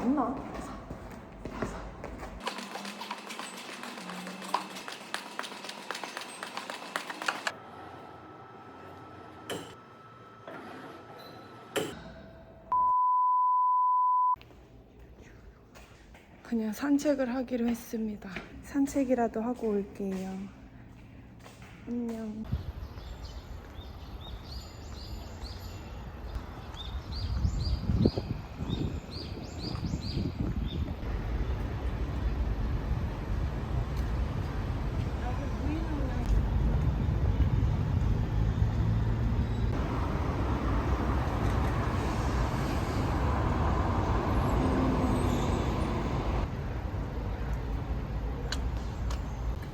이거 맞나? 그냥 산책을 하기로 했습니다. 산책이라도 하고 올게요. 안녕.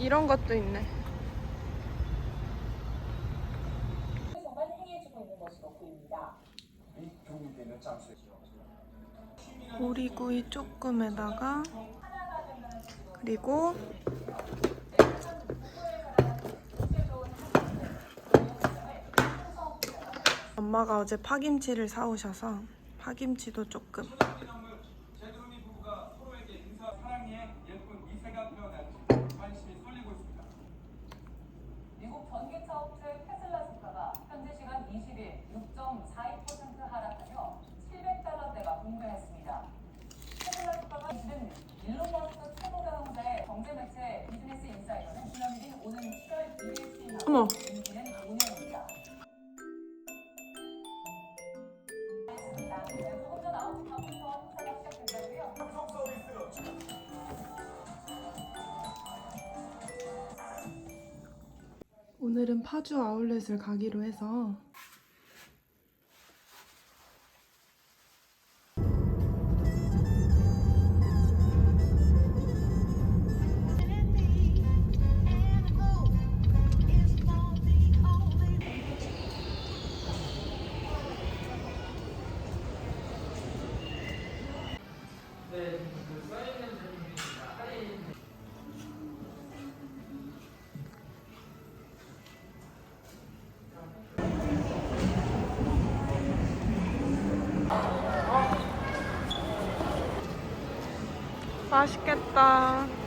이런 것도 있네. 오리구이 조금에다가 그리고 엄마가 어제 파김치를 사오셔서 파김치도 조금 제드로니 부부가 서로에게 인사 사랑의 예쁜 미세가 태어날지 관심이 쏠리고 있습니다. 미국 전기차 업체 테슬라 주가가 현지 시간 20일 6.42% 하락하며 700달러대가 공개했습니다. 테슬라 주가가 20일 일론 머스크 최고 경영자의 경제 매체 비즈니스 인사이더는 지난일인 오는 7월 2일 시행하고 어머. 임기는 5년입니다. 조금 전 9시 반부터 행사가 시작된다 고요. 오늘은 파주 아울렛을 가기로 해서 맛있겠다.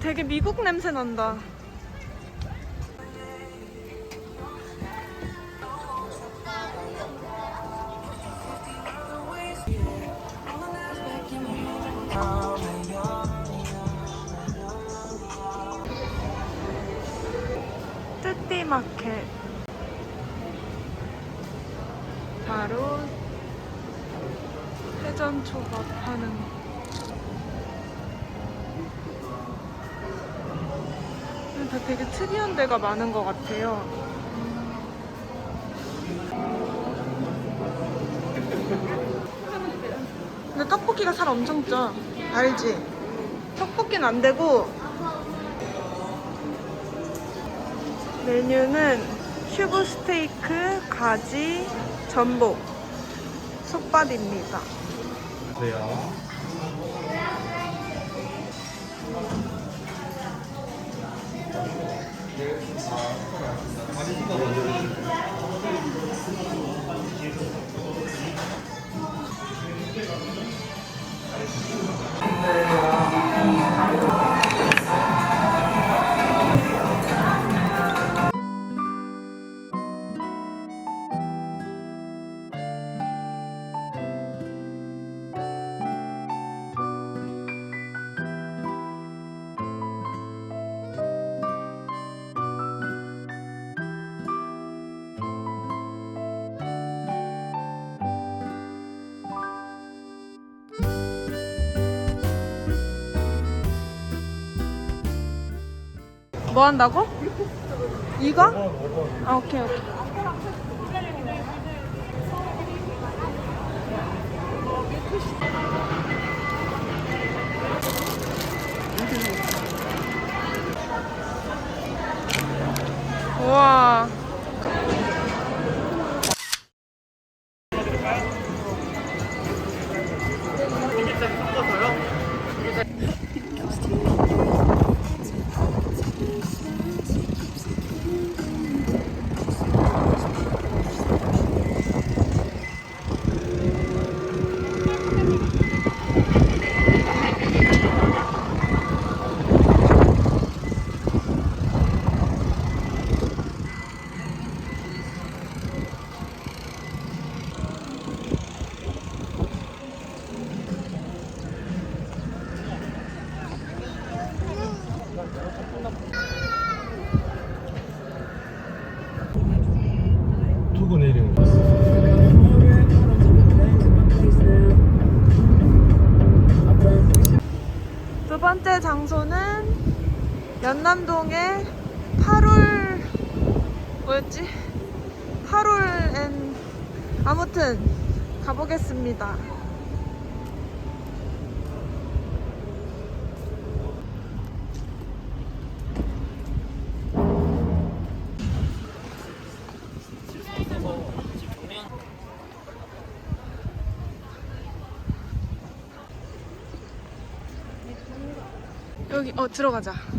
되게 미국 냄새 난다. 뚜띠 마켓. 바로 회전 초밥 하는 다 되게 특이한 데가 많은 것 같아요. 근데 떡볶이가 살 엄청 쪄. 알지? 떡볶이는 안 되고 메뉴는 큐브 스테이크, 가지, 전복, 솥밥입니다. 그래요. Thank you. 뭐 한다고? 이거? 아, 오케이, 오케이. 우와. 두고 내리는 거. 두 번째 장소는 연남동의 8홀 뭐였지? 8홀 앤 아무튼 가보겠습니다. 어 들어가자.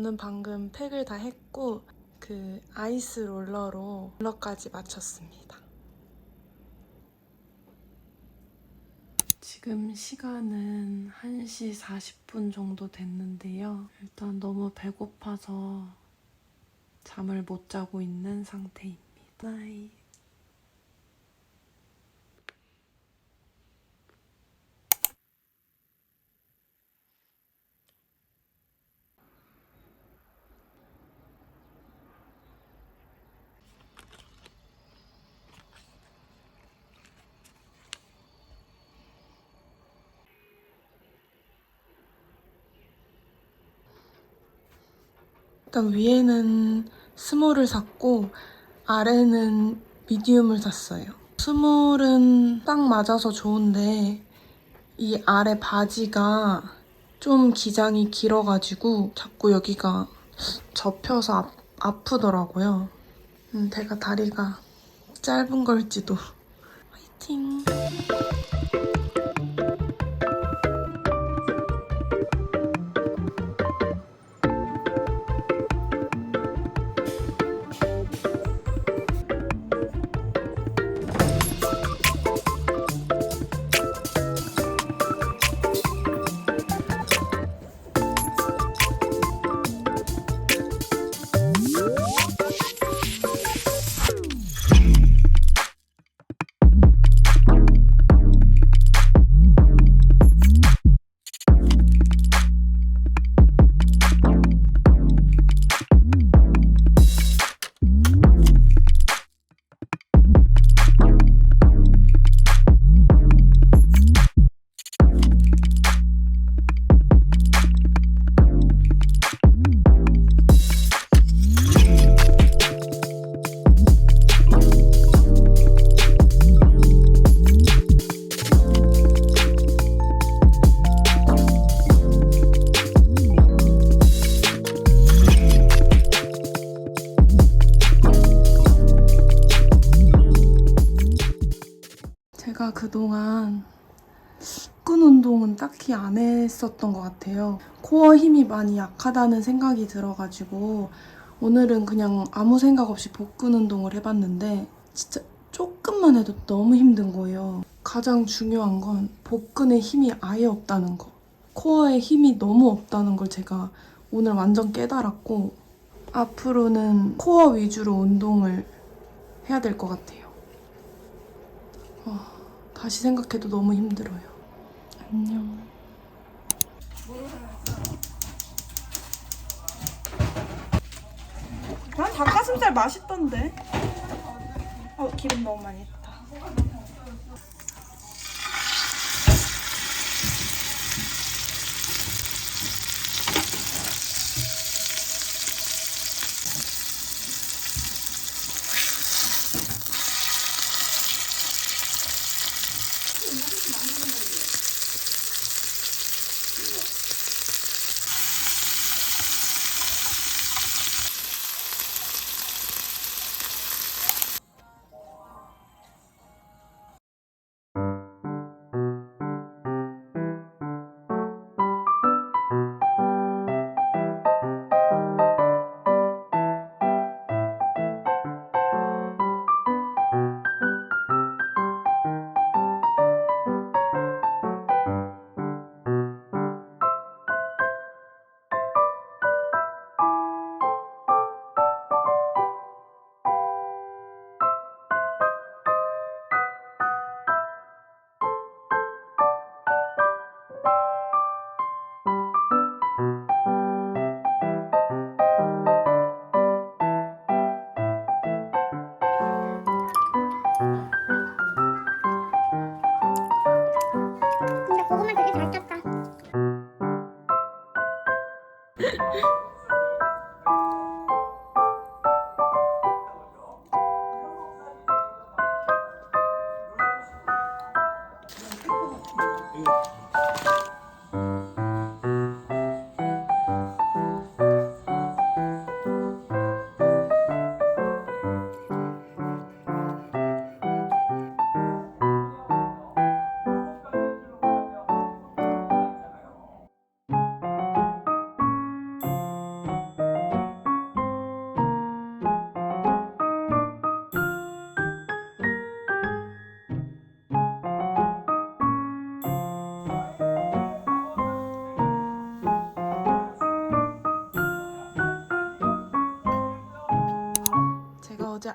저는 방금 팩을 다 했고 그 아이스 롤러로 롤러까지 마쳤습니다. 지금 시간은 1시 40분 정도 됐는데요. 일단 너무 배고파서 잠을 못 자고 있는 상태입니다. 나이. 일단 위에는 스몰을 샀고 아래는 미디움을 샀어요. 스몰은 딱 맞아서 좋은데 이 아래 바지가 좀 기장이 길어가지고 자꾸 여기가 접혀서 아, 아프더라고요. 음, 제가 다리가 짧은 걸지도. 화이팅! 제가 그동안 끈 운동은 딱히 안 했었던 것 같아요. 코어 힘이 많이 약하다는 생각이 들어가지고 오늘은 그냥 아무 생각 없이 복근 운동을 해봤는데 진짜 조금만 해도 너무 힘든 거예요. 가장 중요한 건 복근에 힘이 아예 없다는 거. 코어에 힘이 너무 없다는 걸 제가 오늘 완전 깨달았고 앞으로는 코어 위주로 운동을 해야 될 것 같아요. 다시 생각해도 너무 힘들어요. 안녕. 난 닭가슴살 맛있던데. 어 기름 너무 많이 했다.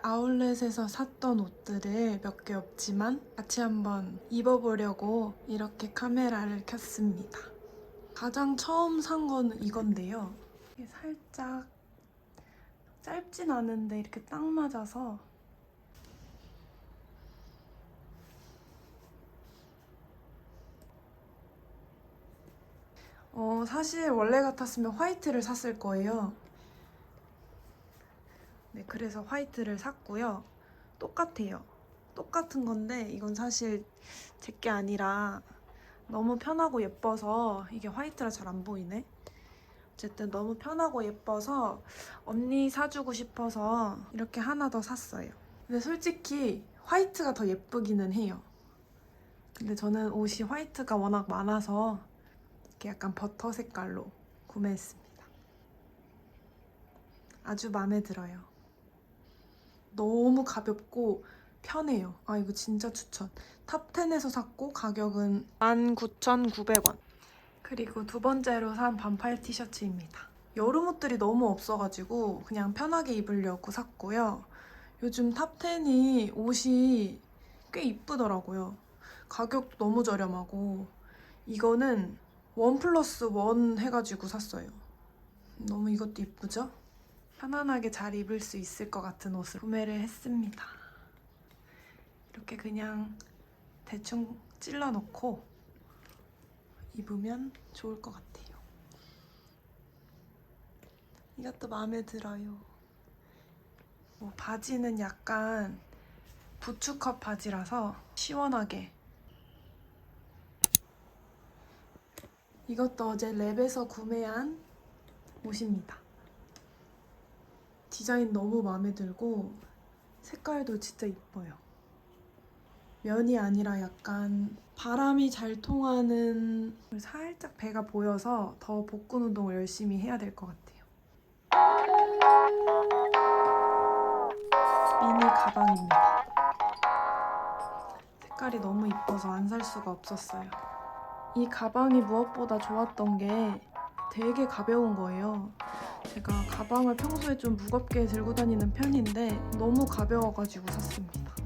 아울렛에서 샀던 옷들을 몇 개 없지만 같이 한번 입어보려고 이렇게 카메라를 켰습니다. 가장 처음 산 거는 이건데요. 살짝 짧진 않은데 이렇게 딱 맞아서 어, 사실 원래 같았으면 화이트를 샀을 거예요. 네, 그래서 화이트를 샀고요. 똑같아요. 똑같은 건데 이건 사실 제 게 아니라 너무 편하고 예뻐서 이게 화이트라 잘 안 보이네. 어쨌든 너무 편하고 예뻐서 언니 사주고 싶어서 이렇게 하나 더 샀어요. 근데 솔직히 화이트가 더 예쁘기는 해요. 근데 저는 옷이 화이트가 워낙 많아서 이렇게 약간 버터 색깔로 구매했습니다. 아주 마음에 들어요. 너무 가볍고 편해요. 아 이거 진짜 추천. 탑10에서 샀고 가격은 19,900원. 그리고 두 번째로 산 반팔 티셔츠입니다. 여름 옷들이 너무 없어가지고 그냥 편하게 입으려고 샀고요. 요즘 탑10이 옷이 꽤 이쁘더라고요. 가격 너무 저렴하고 이거는 원 플러스 원 해가지고 샀어요. 너무 이것도 이쁘죠? 편안하게 잘 입을 수 있을 것 같은 옷을 구매를 했습니다. 이렇게 그냥 대충 찔러 넣고 입으면 좋을 것 같아요. 이것도 마음에 들어요. 뭐 바지는 약간 부츠컷 바지라서 시원하게 이것도 어제 랩에서 구매한 옷입니다. 디자인 너무 마음에 들고 색깔도 진짜 이뻐요. 면이 아니라 약간 바람이 잘 통하는 살짝 배가 보여서 더 복근 운동을 열심히 해야 될 것 같아요. 미니 가방입니다. 색깔이 너무 이뻐서 안 살 수가 없었어요. 이 가방이 무엇보다 좋았던 게 되게 가벼운 거예요. 제가 가방을 평소에 좀 무겁게 들고 다니는 편인데 너무 가벼워가지고 샀습니다.